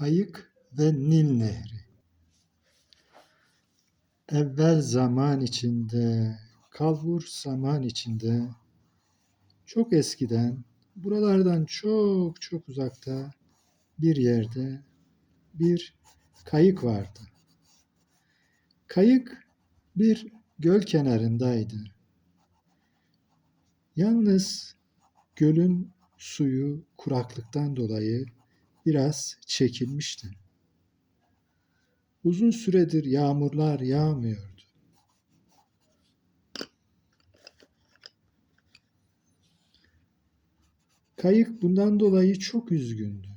Kayık ve Nil Nehri. Evvel zaman içinde, kalbur zaman içinde, çok eskiden, buralardan çok çok uzakta bir yerde bir kayık vardı. Kayık bir göl kenarındaydı. Yalnız gölün suyu kuraklıktan dolayı biraz çekilmişti. Uzun süredir yağmurlar yağmıyordu. Kayık bundan dolayı çok üzgündü.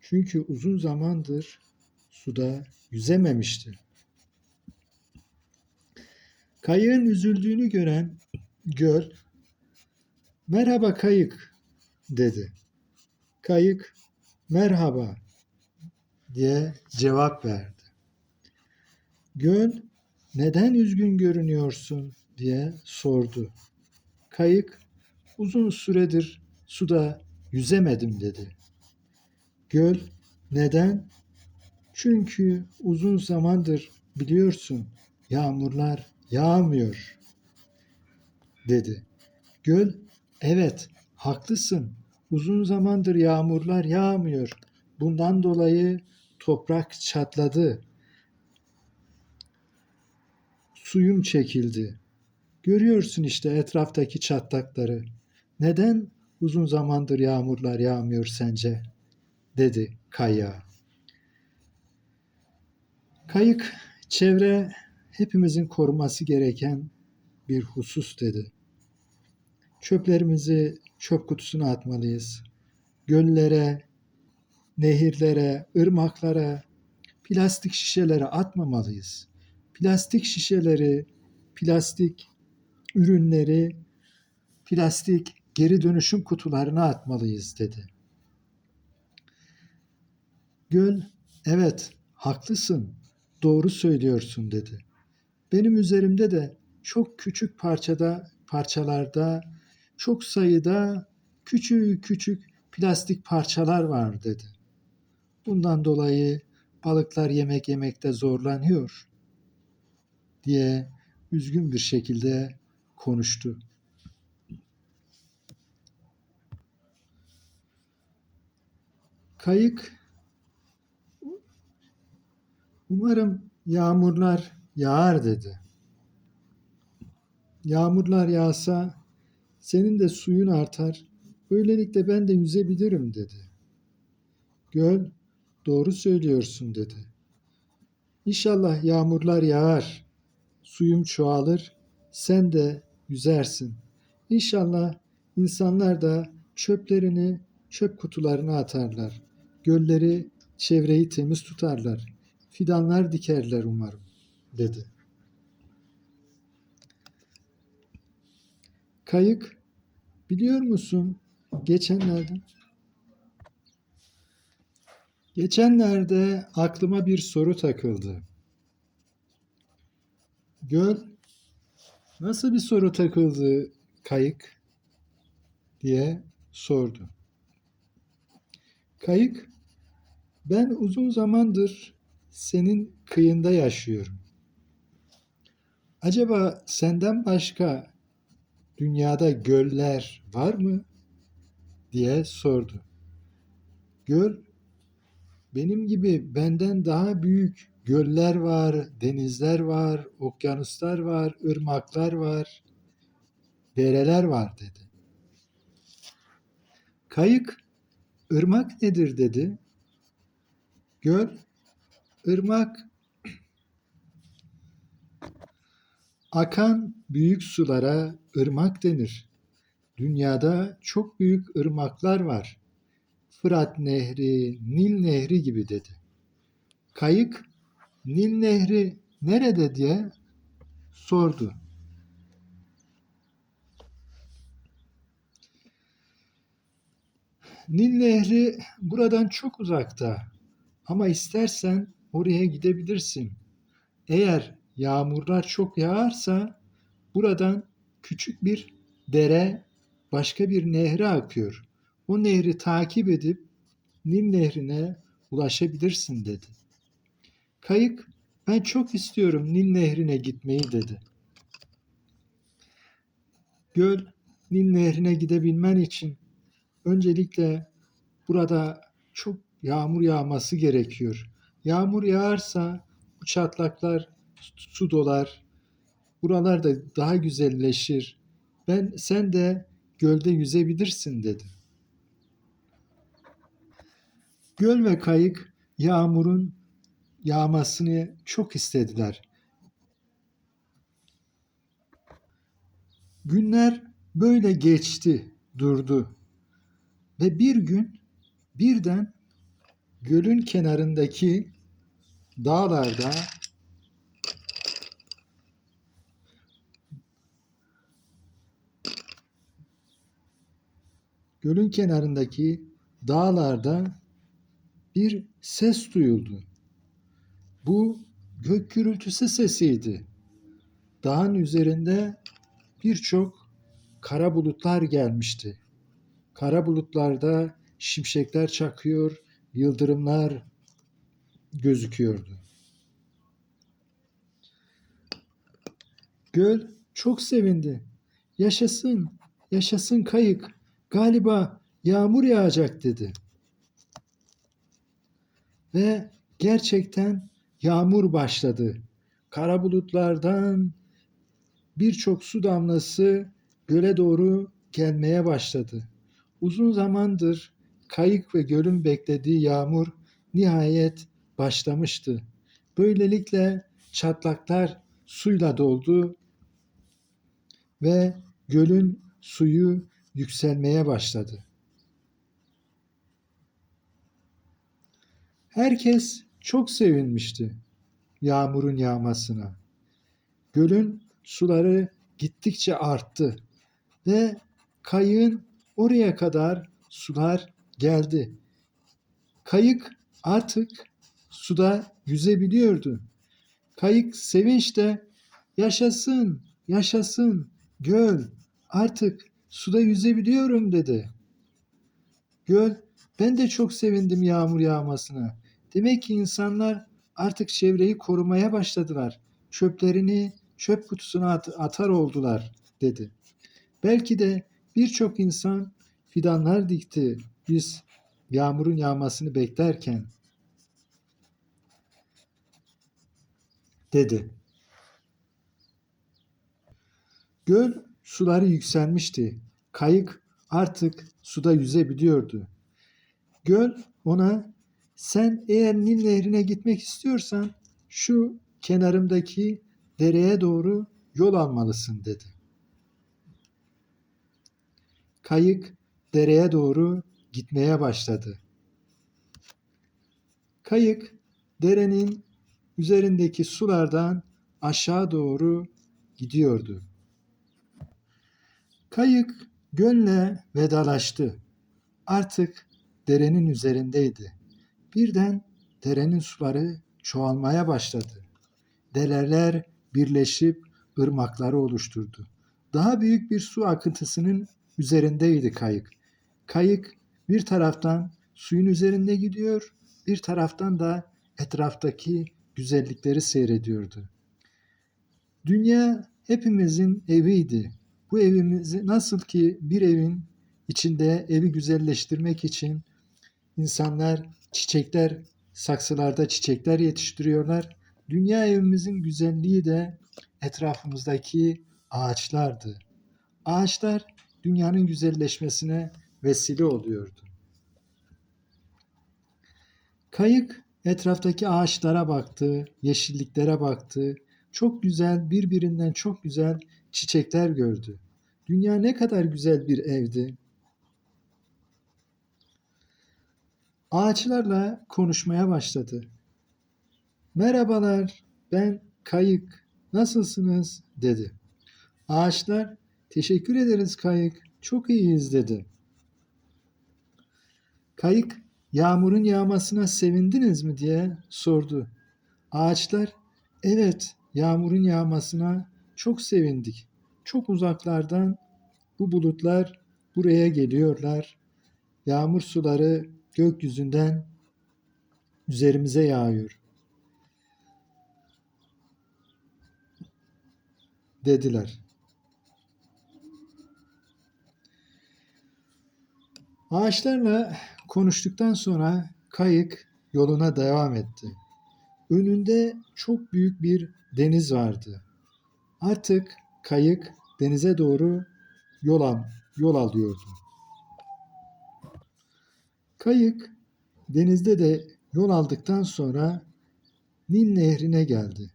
Çünkü uzun zamandır suda yüzememişti. Kayığın üzüldüğünü gören göl, "Merhaba kayık." dedi. Kayık, "Merhaba." diye cevap verdi. Göl, "Neden üzgün görünüyorsun?" diye sordu. Kayık, "Uzun süredir suda yüzemedim." dedi. Göl, "Neden?" Çünkü uzun zamandır biliyorsun yağmurlar yağmıyor dedi. Göl, evet haklısın. Uzun zamandır yağmurlar yağmıyor. Bundan dolayı toprak çatladı. Suyum çekildi. Görüyorsun işte etraftaki çatlakları. Neden uzun zamandır yağmurlar yağmıyor sence? dedi kayığa. Kayık çevre hepimizin koruması gereken bir husus dedi. Çöplerimizi çöp kutusuna atmalıyız. Göllere, nehirlere, ırmaklara, plastik şişelere atmamalıyız. Plastik şişeleri, plastik ürünleri, plastik geri dönüşüm kutularına atmalıyız dedi. Göl, evet haklısın, doğru söylüyorsun dedi. Benim üzerimde de çok küçük parçada, parçalarda, çok sayıda küçük küçük plastik parçalar var dedi. Bundan dolayı balıklar yemek yemekte zorlanıyor diye üzgün bir şekilde konuştu. Kayık umarım yağmurlar yağar dedi. Yağmurlar yağsa senin de suyun artar. Böylelikle ben de yüzebilirim dedi. Göl doğru söylüyorsun dedi. İnşallah yağmurlar yağar. Suyum çoğalır. Sen de yüzersin. İnşallah insanlar da çöplerini çöp kutularına atarlar. Gölleri, çevreyi temiz tutarlar. Fidanlar dikerler umarım dedi. Kayık biliyor musun geçenlerde geçenlerde aklıma bir soru takıldı. Göl nasıl bir soru takıldı kayık diye sordu. Kayık ben uzun zamandır senin kıyında yaşıyorum. Acaba senden başka dünyada göller var mı? diye sordu. Göl benim gibi benden daha büyük göller var, denizler var, okyanuslar var, ırmaklar var, dereler var dedi. Kayık ırmak nedir dedi. Göl ırmak Akan büyük sulara ırmak denir. Dünyada çok büyük ırmaklar var. Fırat Nehri, Nil Nehri gibi dedi. Kayık, Nil Nehri nerede diye sordu. Nil Nehri buradan çok uzakta ama istersen oraya gidebilirsin. Eğer yağmurlar çok yağarsa buradan küçük bir dere başka bir nehre akıyor. O nehri takip edip Nil Nehri'ne ulaşabilirsin dedi. Kayık ben çok istiyorum Nil Nehri'ne gitmeyi dedi. Göl Nil Nehri'ne gidebilmen için öncelikle burada çok yağmur yağması gerekiyor. Yağmur yağarsa bu çatlaklar su dolar. Buralar da daha güzelleşir. Ben sen de gölde yüzebilirsin dedi. Göl ve kayık yağmurun yağmasını çok istediler. Günler böyle geçti, durdu. Ve bir gün birden gölün kenarındaki dağlarda gölün kenarındaki dağlarda bir ses duyuldu. Bu gök gürültüsü sesiydi. Dağın üzerinde birçok kara bulutlar gelmişti. Kara bulutlarda şimşekler çakıyor, yıldırımlar gözüküyordu. Göl çok sevindi. Yaşasın, yaşasın kayık. Galiba yağmur yağacak dedi. Ve gerçekten yağmur başladı. Kara bulutlardan birçok su damlası göle doğru gelmeye başladı. Uzun zamandır kayık ve gölün beklediği yağmur nihayet başlamıştı. Böylelikle çatlaklar suyla doldu ve gölün suyu yükselmeye başladı. Herkes çok sevinmişti yağmurun yağmasına. Gölün suları gittikçe arttı ve kayığın oraya kadar sular geldi. Kayık artık suda yüzebiliyordu. Kayık sevinçle yaşasın, yaşasın göl artık suda yüzebiliyorum dedi. Göl ben de çok sevindim yağmur yağmasına. Demek ki insanlar artık çevreyi korumaya başladılar. Çöplerini çöp kutusuna at- atar oldular dedi. Belki de birçok insan fidanlar dikti biz yağmurun yağmasını beklerken dedi. Göl suları yükselmişti. Kayık artık suda yüzebiliyordu. Göl ona sen eğer Nil Nehri'ne gitmek istiyorsan şu kenarımdaki dereye doğru yol almalısın dedi. Kayık dereye doğru gitmeye başladı. Kayık derenin üzerindeki sulardan aşağı doğru gidiyordu. Kayık gölle vedalaştı. Artık derenin üzerindeydi. Birden derenin suları çoğalmaya başladı. Dereler birleşip ırmakları oluşturdu. Daha büyük bir su akıntısının üzerindeydi kayık. Kayık bir taraftan suyun üzerinde gidiyor, bir taraftan da etraftaki güzellikleri seyrediyordu. Dünya hepimizin eviydi. Bu evimizi nasıl ki bir evin içinde evi güzelleştirmek için insanlar çiçekler, saksılarda çiçekler yetiştiriyorlar. Dünya evimizin güzelliği de etrafımızdaki ağaçlardı. Ağaçlar dünyanın güzelleşmesine vesile oluyordu. Kayık etraftaki ağaçlara baktı, yeşilliklere baktı. Çok güzel, birbirinden çok güzel çiçekler gördü. Dünya ne kadar güzel bir evdi. Ağaçlarla konuşmaya başladı. Merhabalar, ben Kayık. Nasılsınız? dedi. Ağaçlar, teşekkür ederiz Kayık. Çok iyiyiz dedi. Kayık, yağmurun yağmasına sevindiniz mi diye sordu. Ağaçlar, evet yağmurun yağmasına çok sevindik. Çok uzaklardan bu bulutlar buraya geliyorlar. Yağmur suları gökyüzünden üzerimize yağıyor. Dediler. Ağaçlarla konuştuktan sonra kayık yoluna devam etti. Önünde çok büyük bir deniz vardı. Artık kayık denize doğru yol, al, yol alıyordu. Kayık denizde de yol aldıktan sonra Nil Nehri'ne geldi.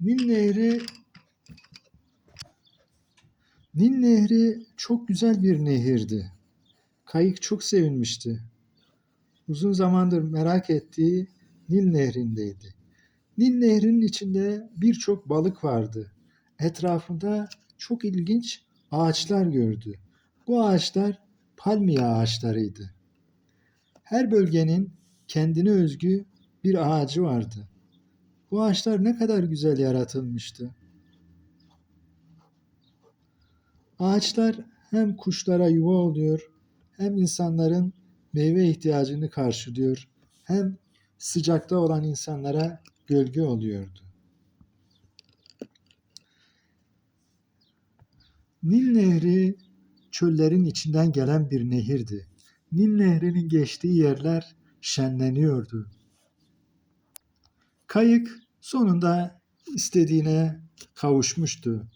Nil Nehri Nil Nehri çok güzel bir nehirdi. Kayık çok sevinmişti. Uzun zamandır merak ettiği Nil Nehri'ndeydi. Nil Nehri'nin içinde birçok balık vardı. Etrafında çok ilginç ağaçlar gördü. Bu ağaçlar palmiye ağaçlarıydı. Her bölgenin kendine özgü bir ağacı vardı. Bu ağaçlar ne kadar güzel yaratılmıştı. Ağaçlar hem kuşlara yuva oluyor, hem insanların meyve ihtiyacını karşılıyor, hem sıcakta olan insanlara gölge oluyordu. Nil Nehri çöllerin içinden gelen bir nehirdi. Nil Nehri'nin geçtiği yerler şenleniyordu. Kayık sonunda istediğine kavuşmuştu.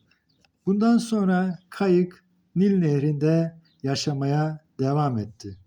Bundan sonra kayık Nil Nehri'nde yaşamaya devam etti.